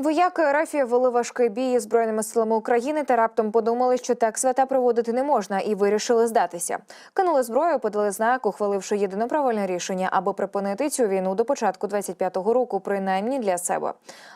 Вояки РФ вели важкий бій із збройними силами України та раптом подумали, що так свята проводити не можна, і вирішили здатися. Кинули зброю, подали знак, ухваливши єдине правильне рішення, аби припинити цю війну до початку 25-го року, принаймні для себе,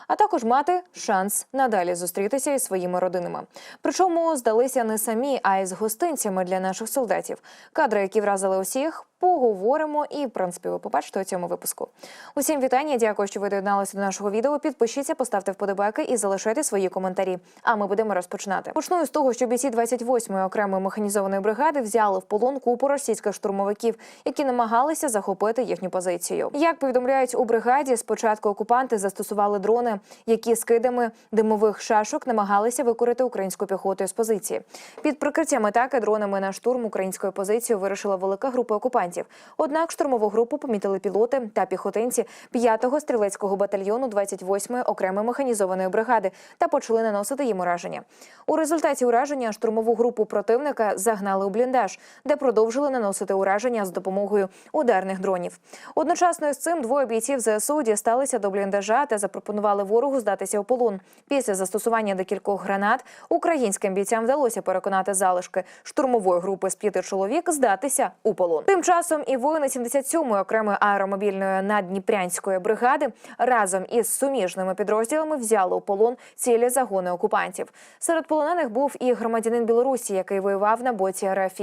а також мати шанс надалі зустрітися із своїми родинами. Причому здалися не самі, а й з гостинцями для наших солдатів. Кадри, які вразили усіх. Поговоримо і принципі ви побачите у цьому випуску. Усім вітання. Дякую, що ви доєдналися до нашого відео. Підпишіться, поставте вподобайки і залишайте свої коментарі. А ми будемо розпочинати. Почну з того, що бійці 28-ї окремої механізованої бригади взяли в полон купу російських штурмовиків, які намагалися захопити їхню позицію. Як повідомляють у бригаді, спочатку окупанти застосували дрони, які скидами димових шашок намагалися викорити українську піхоту з позиції. Під прикриттям атаки дронами на штурм української позиції вирушила велика група окупантів. Однак штурмову групу помітили пілоти та піхотинці 5-го стрілецького батальйону 28-ї окремої механізованої бригади та почали наносити їм ураження. У результаті ураження штурмову групу противника загнали у бліндаж, де продовжили наносити ураження з допомогою ударних дронів. Одночасно з цим двоє бійців ЗСУ дісталися до бліндажа та запропонували ворогу здатися у полон. Після застосування декількох гранат українським бійцям вдалося переконати залишки штурмової групи з п'яти чоловік здатися у полон. Тим часом і воїни 77-ї окремої аеромобільної наддніпрянської бригади разом із суміжними підрозділами взяли у полон цілі загони окупантів. Серед полонених був і громадянин Білорусі, який воював на боці РФ.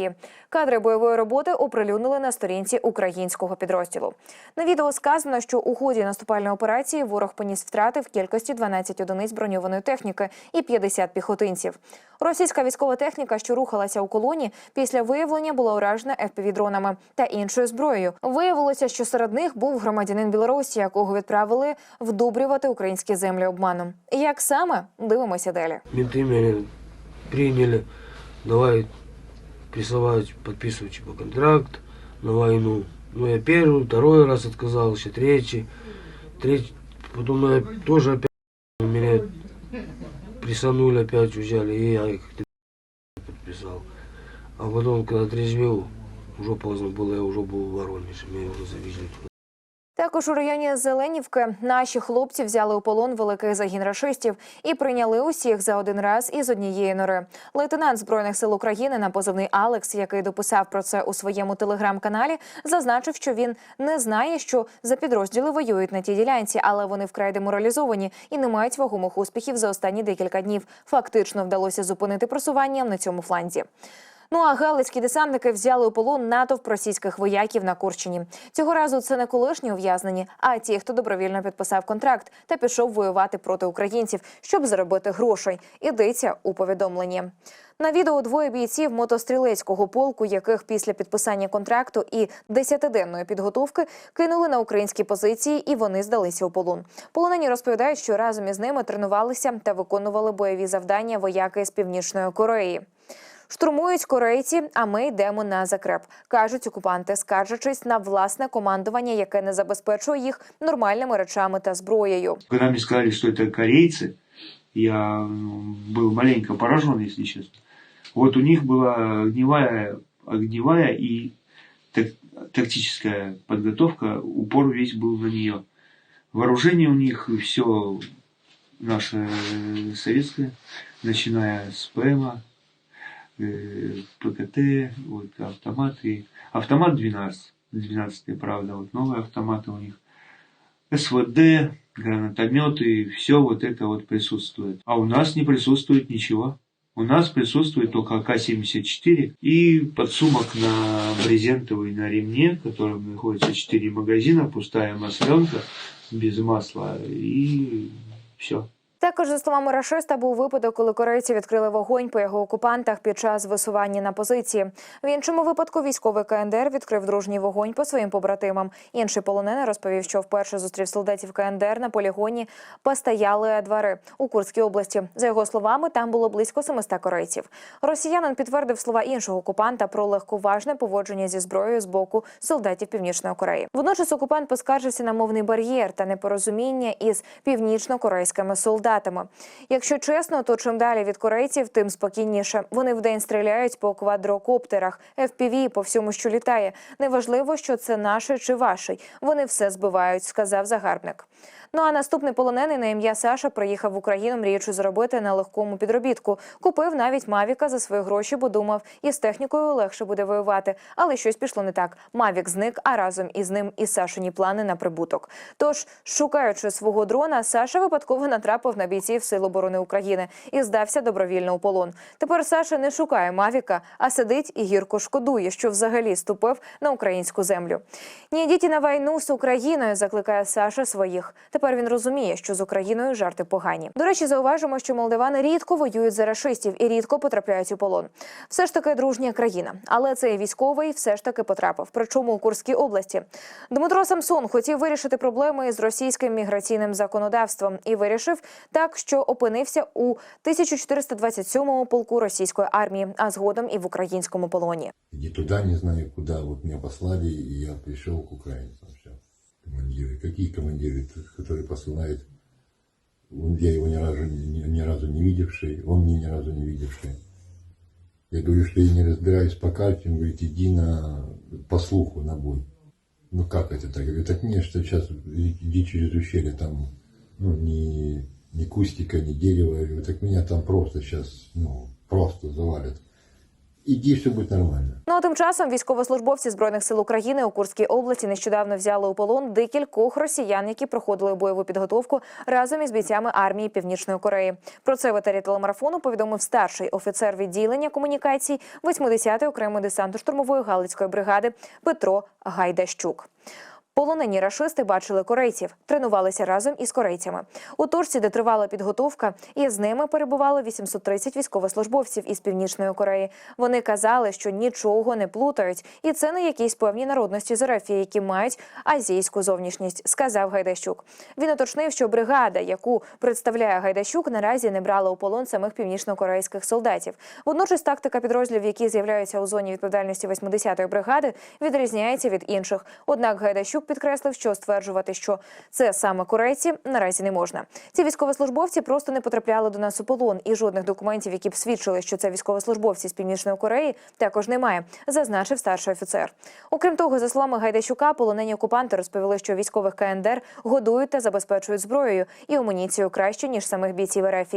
Кадри бойової роботи оприлюднили на сторінці українського підрозділу. На відео сказано, що у ході наступальної операції ворог поніс втрати в кількості 12 одиниць броньованої техніки і 50 піхотинців. Російська військова техніка, що рухалася у колоні, після виявлення була уражена ФПВ-дронами та іншою зброєю. Виявилося, що серед них був громадянин Білорусі, якого відправили вдобрювати українські землі обманом. Як саме дивимося далі? Менты меня приняли, давай присылать, подписывать типа контракт на войну. Ну, я первый, второй раз отказался, третий, третий, потом я тоже опять меня присанули, опять взяли, и я их подписал. А потом, когда трезвел, уже поздно было, я уже был в Воронеже, меня уже завезли туда. Також у районі Зеленівки наші хлопці взяли у полон великий загін рашистів і прийняли усіх за один раз із однієї нори. Лейтенант збройних сил України на позивний Алекс, який дописав про це у своєму телеграм-каналі, зазначив, що він не знає, що за підрозділи воюють на тій ділянці, але вони вкрай деморалізовані і не мають вагомих успіхів за останні декілька днів. Фактично вдалося зупинити просування на цьому фланзі. Ну а галицькі десантники взяли у полон натовп російських вояків на Курщині. Цього разу це не колишні ув'язнені, а ті, хто добровільно підписав контракт та пішов воювати проти українців, щоб заробити грошей. Ідеться у повідомленні. На відео двоє бійців мотострілецького полку, яких після підписання контракту і десятиденної підготовки кинули на українські позиції, і вони здалися у полон. Полонені розповідають, що разом із ними тренувалися та виконували бойові завдання вояки з північної Кореї. Штурмують корейці, а ми йдемо на закреп, кажуть окупанти, скаржачись на власне командування, яке не забезпечує їх нормальними речами та зброєю. Когда мне сказали, что это корейцы, я ну, был маленько поражен, если честно. Вот у них была огневая, огневая и так- тактическая подготовка, упор весь был на нее. Вооружение у них все наше э, советское, начиная с ПМа, э, ПКТ, вот, автоматы. Автомат 12, 12 правда, вот новые автоматы у них. СВД, гранатометы, все вот это вот присутствует. А у нас не присутствует ничего. У нас присутствует только АК-74 и подсумок на брезентовый на ремне, в котором находится 4 магазина, пустая масленка без масла и все. Також за словами рашиста був випадок, коли корейці відкрили вогонь по його окупантах під час висування на позиції. В іншому випадку військовий КНДР відкрив дружній вогонь по своїм побратимам. Інший полонений розповів, що вперше зустрів солдатів КНДР на полігоні постояли двори у Курській області. За його словами, там було близько 700 корейців. Росіянин підтвердив слова іншого окупанта про легковажне поводження зі зброєю з боку солдатів Північної Кореї. Водночас окупант поскаржився на мовний бар'єр та непорозуміння із північно-корейськими солдатами. Якщо чесно, то чим далі від корейців, тим спокійніше. Вони вдень стріляють по квадрокоптерах, FPV по всьому, що літає. Неважливо, що це наше чи ваше. Вони все збивають, сказав загарбник. Ну а наступний полонений на ім'я Саша приїхав в Україну, мріючи заробити на легкому підробітку. Купив навіть Мавіка за свої гроші, бо думав, із технікою легше буде воювати. Але щось пішло не так. Мавік зник, а разом із ним і Сашині плани на прибуток. Тож, шукаючи свого дрона, Саша випадково натрапив на бійців Сил оборони України і здався добровільно у полон. Тепер Саша не шукає Мавіка, а сидить і гірко шкодує, що взагалі ступив на українську землю. Не йдіть на війну з Україною, закликає Саша своїх. Тепер він розуміє, що з Україною жарти погані. До речі, зауважимо, що молдавани рідко воюють за рашистів і рідко потрапляють у полон. Все ж таки дружня країна, але цей військовий все ж таки потрапив. Причому у Курській області. Дмитро Самсон хотів вирішити проблеми з російським міграційним законодавством і вирішив так, що опинився у 1427-му полку російської армії, а згодом і в українському полоні. Иди туда, не знаю куда. Вот меня послали, и я пришел к украинцам. Командиры. Какие командиры? Тот, Который посылает. Я его ни разу, ни, ни разу не видевший, он меня ни разу не видевший. Я говорю, что я не разбираюсь по карте. Он говорит, иди на, по слуху на бой. Ну как это так? Я говорю, так нет, что сейчас иди через ущелье, там ну, ни, ни кустика, ни дерева. Я говорю, так меня там просто сейчас, ну, просто завалят. Иди, все буде нормально. Ну а тим часом військовослужбовці збройних сил України у Курській області нещодавно взяли у полон декількох росіян, які проходили бойову підготовку разом із бійцями армії Північної Кореї. Про це в етері телемарафону повідомив старший офіцер відділення комунікацій 80-ї окремої десанту штурмової галицької бригади Петро Гайдащук. Полонені рашисти бачили корейців, тренувалися разом із корейцями. У точці, де тривала підготовка, і з ними перебувало 830 військовослужбовців із північної Кореї. Вони казали, що нічого не плутають, і це не якісь певні народності з РФ, які мають азійську зовнішність, сказав Гайдащук. Він уточнив, що бригада, яку представляє Гайдащук, наразі не брала у полон самих північно-корейських солдатів. Водночас тактика підрозділів, які з'являються у зоні відповідальності 80-ї бригади, відрізняється від інших. Однак Гайдащук підкреслив, що стверджувати, що це саме корейці, наразі не можна. Ці військовослужбовці просто не потрапляли до нас у полон, і жодних документів, які б свідчили, що це військовослужбовці з північної Кореї, також немає, зазначив старший офіцер. Окрім того, за словами Гайдащука, полонені окупанти розповіли, що військових КНДР годують та забезпечують зброєю і амуніцією краще ніж самих бійців РФ.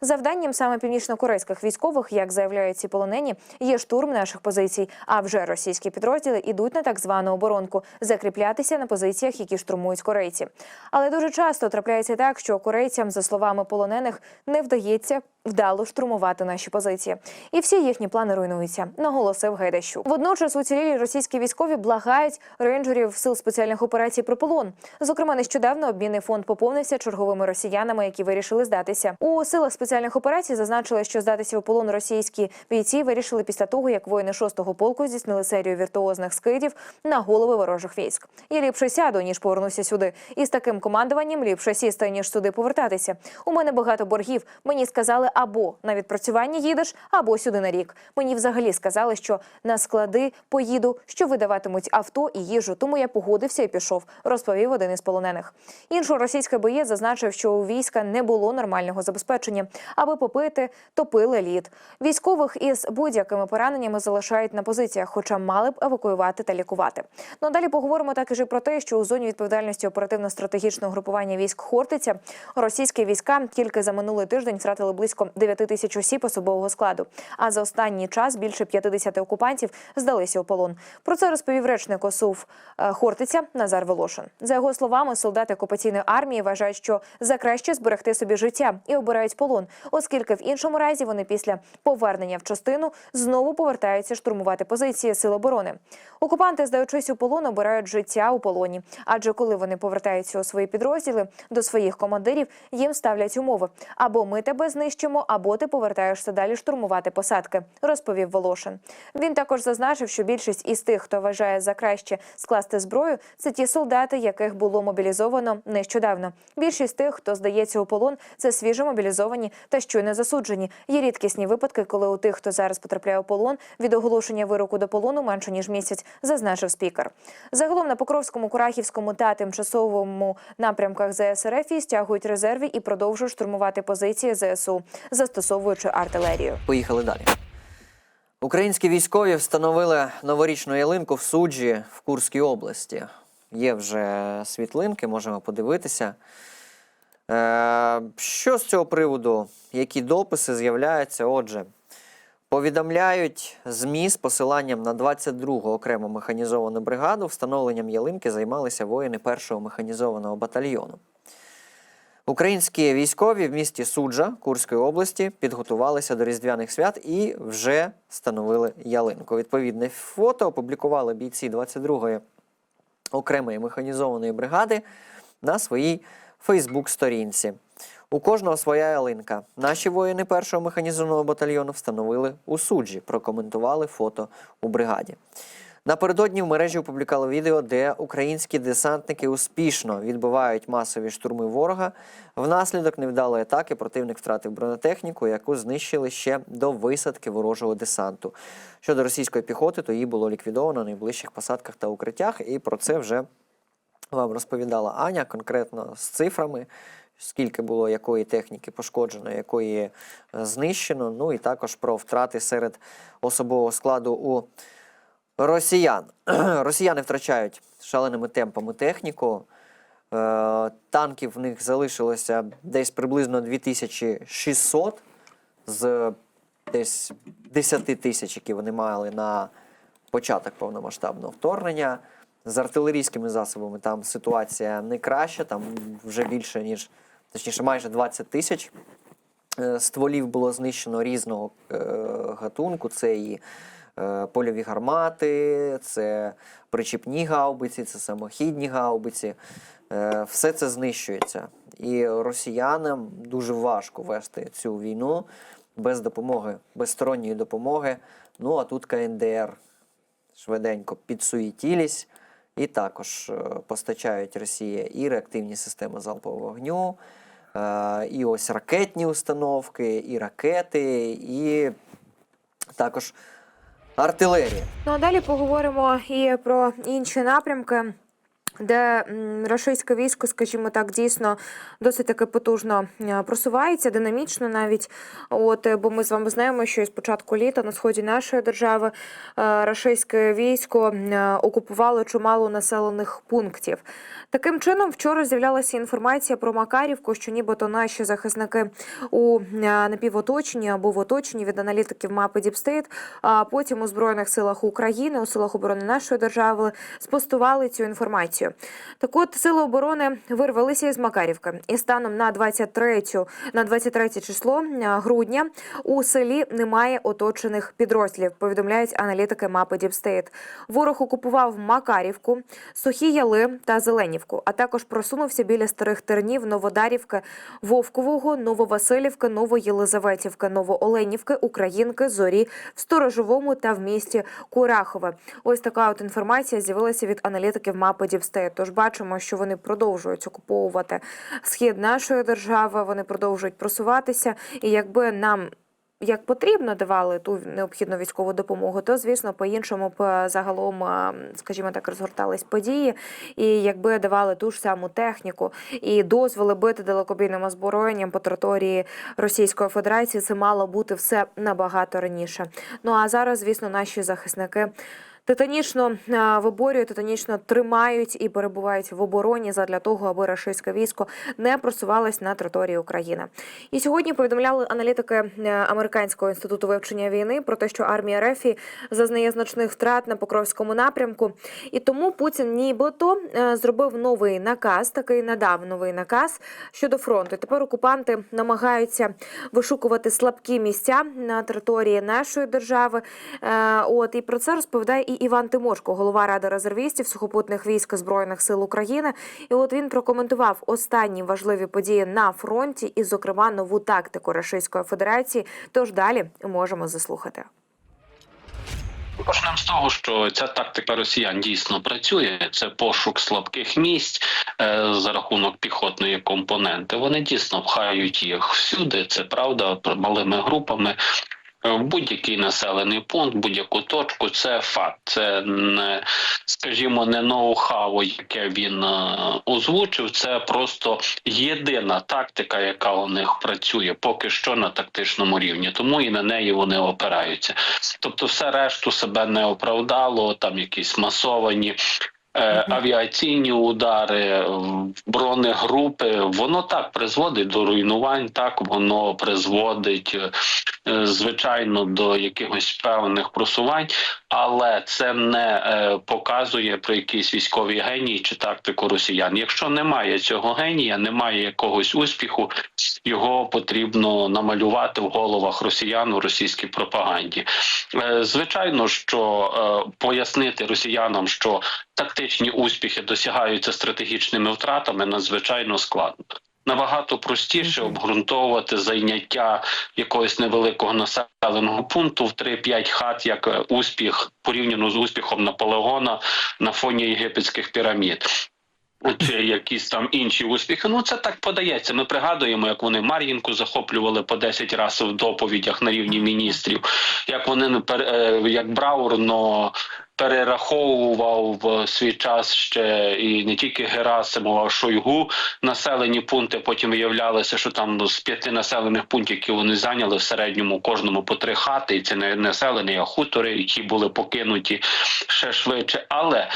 Завданням саме північно-корейських військових, як заявляють ці полонені, є штурм наших позицій. А вже російські підрозділи ідуть на так звану оборонку закріплятися на позиціях, які штурмують корейці. Але дуже часто трапляється так, що корейцям, за словами полонених, не вдається вдало штурмувати наші позиції, і всі їхні плани руйнуються, наголосив Гайдащук. Водночас уцілілі російські військові благають рейнджерів сил спеціальних операцій про полон. Зокрема, нещодавно обмінний фонд поповнився черговими росіянами, які вирішили здатися. У силах спеціальних операцій зазначили, що здатися у полон російські бійці вирішили після того, як воїни 6-го полку здійснили серію віртуозних скидів на голови ворожих військ. Я ліпше сяду ніж повернуся сюди. І з таким командуванням ліпше сісти ніж сюди повертатися. У мене багато боргів. Мені сказали або на відпрацювання їдеш, або сюди на рік. Мені взагалі сказали, що на склади поїду, що видаватимуть авто і їжу. Тому я погодився і пішов, розповів один із полонених. Інший російський боєць зазначив, що у війська не було нормального забезпечення, аби попити, топили лід. Військових із будь-якими пораненнями залишають на позиціях, хоча мали б евакуювати та лікувати. Ну а далі поговоримо також і про те, що у зоні відповідальності оперативно-стратегічного групування військ Хортиця російські війська тільки за минулий тиждень втратили близько 9 тисяч осіб особового складу. А за останній час більше 50 окупантів здалися у полон. Про це розповів речник ОСУВ е, Хортиця Назар Волошин. За його словами, солдати окупаційної армії вважають, що за краще зберегти собі життя і обирають полон, оскільки в іншому разі вони після повернення в частину знову повертаються штурмувати позиції сил оборони. Окупанти, здаючись у полон, обирають життя у полоні. Адже коли вони повертаються у свої підрозділи до своїх командирів, їм ставлять умови: або ми тебе знищимо, або ти повертаєшся далі штурмувати посадки, розповів Волошин. Він також зазначив, що більшість із тих, хто вважає за краще скласти зброю, це ті солдати, яких було мобілізовано нещодавно. Більшість тих, хто здається у полон, це свіжо мобілізовані та щойно засуджені. Є рідкісні випадки, коли у тих, хто зараз потрапляє у полон, від оголошення вироку до полону менше ніж місяць, зазначив спікер. Загалом на Покровському, Курахівському та тимчасовому напрямках ЗСРФ стягують резерви і продовжують штурмувати позиції ЗСУ, застосовуючи артилерію. Поїхали далі. Українські військові встановили новорічну ялинку в суджі в Курській області. Є вже світлинки, можемо подивитися. Е, що з цього приводу? Які дописи з'являються? Отже, повідомляють ЗМІ з посиланням на 22-гу окрему механізовану бригаду. Встановленням ялинки займалися воїни першого механізованого батальйону. Українські військові в місті Суджа Курської області підготувалися до різдвяних свят і вже встановили ялинку. Відповідне фото опублікували бійці 22-ї окремої механізованої бригади на своїй Фейсбук-сторінці. У кожного своя ялинка. Наші воїни першого механізованого батальйону встановили у суджі, прокоментували фото у бригаді. Напередодні в мережі опублікували відео, де українські десантники успішно відбивають масові штурми ворога. Внаслідок невдалої атаки противник втратив бронетехніку, яку знищили ще до висадки ворожого десанту. Щодо російської піхоти, то її було ліквідовано на найближчих посадках та укриттях, і про це вже вам розповідала Аня конкретно з цифрами, скільки було якої техніки пошкоджено, якої знищено. Ну і також про втрати серед особового складу у росіян. Росіяни втрачають шаленими темпами техніку. Е, Танків в них залишилося десь приблизно 2600 з десь 10 тисяч, які вони мали на початок повномасштабного вторгнення. З артилерійськими засобами там ситуація не краща, там вже більше, ніж точніше, майже 20 тисяч е, стволів було знищено різного е, гатунку. Це і польові гармати, це причіпні гаубиці, це самохідні гаубиці. Е, все це знищується. І росіянам дуже важко вести цю війну без допомоги, без сторонньої допомоги. Ну а тут КНДР швиденько підсуетілись і також е, постачають Росія і реактивні системи залпового вогню, е, і ось ракетні установки, і ракети, і також артилерія. Ну а далі поговоримо і про інші напрямки. Де рашистське військо, скажімо так, дійсно досить таки потужно е, просувається, динамічно навіть. От е, бо ми з вами знаємо, що з початку літа на сході нашої держави е, рашистське військо окупувало чимало населених пунктів. Таким чином, вчора з'являлася інформація про Макарівку, що нібито наші захисники у напівоточенні або в оточенні від аналітиків мапи Діпстейт, а потім у збройних силах України, у силах оборони нашої держави спостували цю інформацію. Так от сили оборони вирвалися із Макарівки, і станом на 23, на 23 число е, грудня у селі немає оточених підрозділів. Повідомляють аналітики мапи Діпстейт. Ворог окупував Макарівку, Сухі Яли та Зеленівку, а також просунувся біля старих тернів Новодарівки, Вовкового, Нововасилівки, Новоєлизаветівки, Новооленівки, Українки, Зорі в Сторожовому та в місті Курахове. Ось така от інформація з'явилася від аналітиків мапи Діпстейт. Тож бачимо, що вони продовжують окуповувати схід нашої держави. Вони продовжують просуватися. І якби нам як потрібно давали ту необхідну військову допомогу, то звісно по-іншому б загалом, скажімо так, розгортались події. І якби давали ту ж саму техніку і дозволи бити далекобійним озброєнням по території Російської Федерації, це мало бути все набагато раніше. Ну а зараз, звісно, наші захисники. Титанічно виборюють, титанічно тримають і перебувають в обороні задля того, аби рашистське військо не просувалось на території України. І сьогодні повідомляли аналітики е, американського інституту вивчення війни про те, що армія РФ зазнає значних втрат на Покровському напрямку, і тому Путін нібито е, зробив новий наказ, такий надав новий наказ щодо фронту. Тепер окупанти намагаються вишукувати слабкі місця на території нашої держави. Е, От і про це розповідає і Іван Тимошко, голова ради резервістів сухопутних військ збройних сил України. І от він прокоментував останні важливі події на фронті, і, зокрема, нову тактику Російської Федерації. Тож далі можемо заслухати. Почнемо з того, що ця тактика росіян дійсно працює. Це пошук слабких місць е, за рахунок піхотної компоненти. Вони дійсно пхають їх всюди. Це правда малими групами. Е, В будь-який населений пункт, будь-яку точку, це факт. Це не, скажімо, не ноу-хау, яке він е, озвучив. Це просто єдина тактика, яка у них працює поки що на тактичному рівні. Тому і на неї вони опираються. Тобто, все решту себе не оправдало, там якісь масовані авіаційні удари, е, бронегрупи, воно так призводить до руйнувань, так воно призводить, е, е, звичайно, до якихось певних просувань, але це не е, показує про якийсь військовий геній чи тактику росіян. Якщо немає цього генія, немає якогось успіху, його потрібно намалювати в головах росіян у російській пропаганді. Е, Звичайно, що е, пояснити росіянам, що тактичні успіхи досягаються стратегічними втратами, надзвичайно складно. Набагато простіше обґрунтовувати зайняття якогось невеликого населеного пункту в 3-5 хат як е, успіх порівняно з успіхом Наполеона на фоні єгипетських пірамід. Чи якісь там інші успіхи. Ну це так подається. Ми пригадуємо, як вони Мар'їнку захоплювали по 10 разів в доповідях на рівні міністрів, як вони е, як Браурно перераховував в свій час ще і не тільки Герасимова, а Шойгу населені пункти. Потім виявлялося, що там з п'яти населених пунктів, які вони зайняли в середньому кожному по три хати, і це не населені, а хутори, які були покинуті ще швидше. Але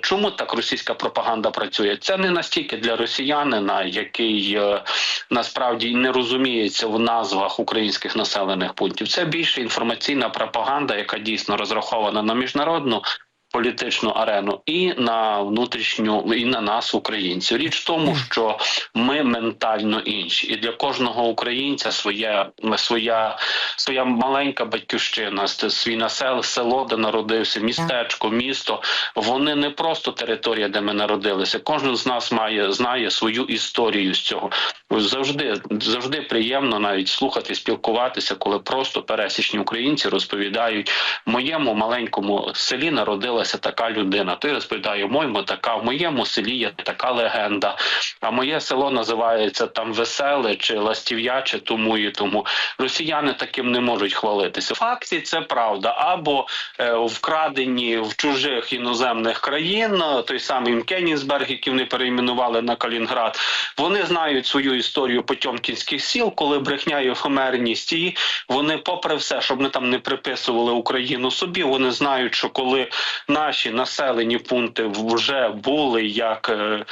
Чому так російська пропаганда працює? Це не настільки для росіянина, який е, насправді не розуміється в назвах українських населених пунктів. Це більше інформаційна пропаганда, яка дійсно розрахована на міжнародну. Політичну арену і на внутрішню, і на нас, українців. Річ в тому, що ми ментально інші, і для кожного українця своя своя своя маленька батьківщина, свій насел, село, де народився, містечко, місто. Вони не просто територія, де ми народилися. Кожен з нас має знає свою історію з цього. Завжди завжди приємно навіть слухати, спілкуватися, коли просто пересічні українці розповідають моєму маленькому селі народилася така людина. Той розповідає, моєму така, в моєму селі є така легенда. А моє село називається там Веселе чи Ластів'яче, тому і тому. Росіяни таким не можуть хвалитися. В факті це правда. Або е, вкрадені в чужих іноземних країн, той самий Кенігсберг, який вони перейменували на Калінград. Вони знають свою історію потьомкінських сіл, коли брехня і ефемерність, і вони, попри все, щоб вони там не приписували Україну собі, вони знають, що коли наші населені пункти вже були як е,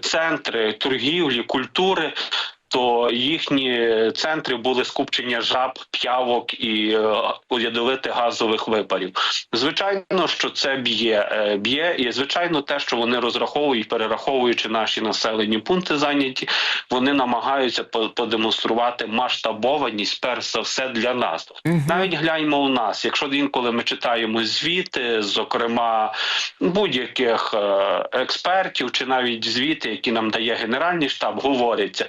центри торгівлі, культури. То їхні центри були скупчення жаб, п'явок і е, ядовитих газових випарів. Звичайно, що це б'є, е, б'є, і звичайно, те, що вони розраховують, перераховуючи наші населені пункти зайняті, вони намагаються по- продемонструвати масштабованість, перш за все, для нас. Навіть гляньмо у нас, якщо інколи ми читаємо звіти, зокрема будь-яких е, експертів, чи навіть звіти, які нам дає Генеральний штаб, говориться,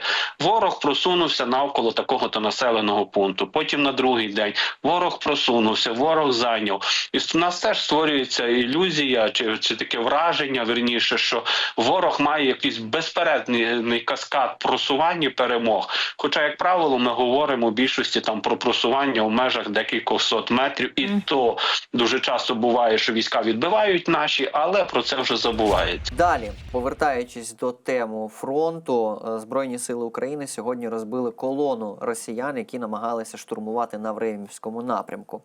ворог просунувся навколо такого-то населеного пункту. Потім на другий день ворог просунувся, ворог зайняв. І в нас теж створюється ілюзія, чи, чи таке враження, верніше, що ворог має якийсь безпередний каскад просування перемог. Хоча, як правило, ми говоримо в більшості там про просування у межах декількох сот метрів, і то дуже часто буває, що війська відбивають наші, але про це вже забувається. Далі, повертаючись до теми фронту, е, Збройні сили України сьогодні розбили колону росіян, які намагалися штурмувати на Времівському напрямку.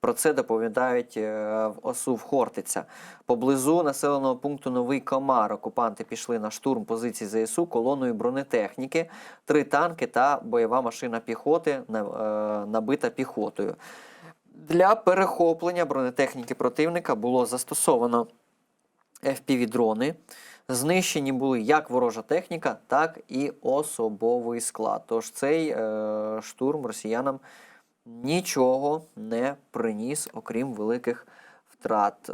Про це доповідають е, в ОСУ в Хортиця. Поблизу населеного пункту Новий Комар окупанти пішли на штурм позицій ЗСУ колоною бронетехніки, три танки та бойова машина піхоти, е, набита піхотою. Для перехоплення бронетехніки противника було застосовано FPV-дрони. Знищені були як ворожа техніка, так і особовий склад. Тож цей е, штурм росіянам нічого не приніс, окрім великих втрат. Е,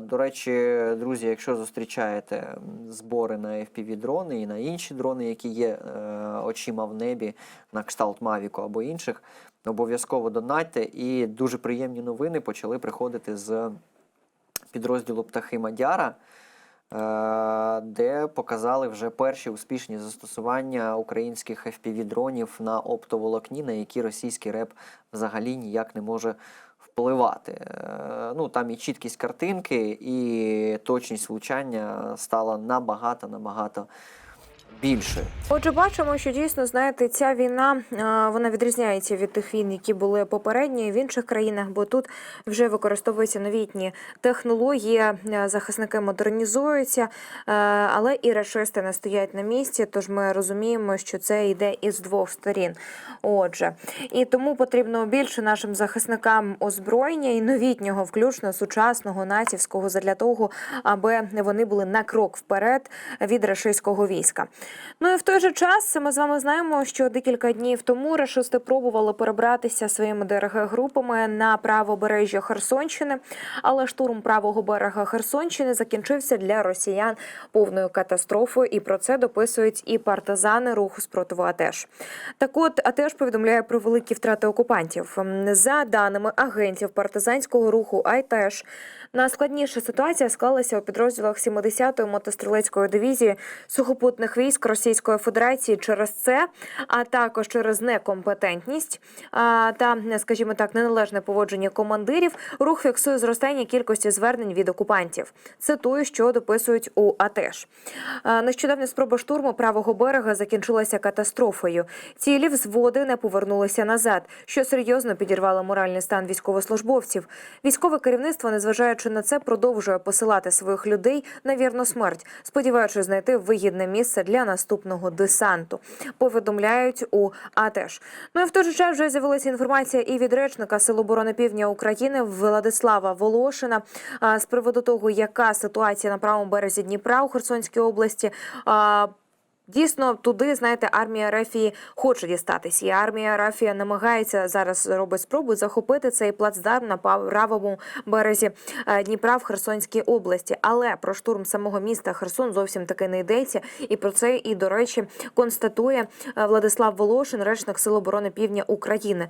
до речі, друзі, якщо зустрічаєте збори на FPV-дрони і на інші дрони, які є е, очима в небі, на кшталт Мавіку або інших, обов'язково донатьте. І дуже приємні новини почали приходити з підрозділу Птахи Мадяра, де показали вже перші успішні застосування українських FPV-дронів на оптоволокні, на які російський реп взагалі ніяк не може впливати. Е, Ну, там і чіткість картинки, і точність влучання стала набагато набагато більшою. Отже, бачимо, що дійсно знаєте, ця війна вона відрізняється від тих війн, які були попередні в інших країнах, бо тут вже використовуються новітні технології, захисники модернізуються, але і рашисти не стоять на місці. Тож ми розуміємо, що це йде із двох сторін. Отже, і тому потрібно більше нашим захисникам озброєння і новітнього, включно сучасного націвського, задля того, аби вони були на крок вперед від рашистського війська. Ну і в той же час ми з вами знаємо, що декілька днів тому рашисти пробували перебратися своїми ДРГ-групами на правобережжя Херсонщини, але штурм правого берега Херсонщини закінчився для росіян повною катастрофою, і про це дописують і партизани руху спротиву АТЕШ. Так от АТЕШ повідомляє про великі втрати окупантів. За даними агентів партизанського руху АЙТЕШ, найскладніша ситуація склалася у підрозділах 70-ї мотострілецької дивізії сухопутних військ Російської Федерації через це, а також через некомпетентність та, скажімо так, неналежне поводження командирів. Рух фіксує зростання кількості звернень від окупантів. Цитую, що дописують у АТЕШ. Нещодавня спроба штурму правого берега закінчилася катастрофою. Цілі взводи не повернулися назад, що серйозно підірвало моральний стан військовослужбовців. Військове керівництво, незважаючи на це, продовжує посилати своїх людей на вірну смерть, сподіваючись знайти вигідне місце для наступного десанту. Повідомляють у АТЕШ. Ну і в той же час вже з'явилася інформація і від речника Сил оборони Півдня України Владислава Волошина з приводу того, яка ситуація на правому березі Дніпра у Херсонській області. Дійсно, туди знаєте, армія Рафії хоче дістатись, і армія Рафія намагається зараз робить спробу захопити цей плацдарм на правому березі е, Дніпра в Херсонській області. Але про штурм самого міста Херсон зовсім таки не йдеться. І про це і до речі констатує е, Владислав Волошин, речник Сил оборони Півдня України.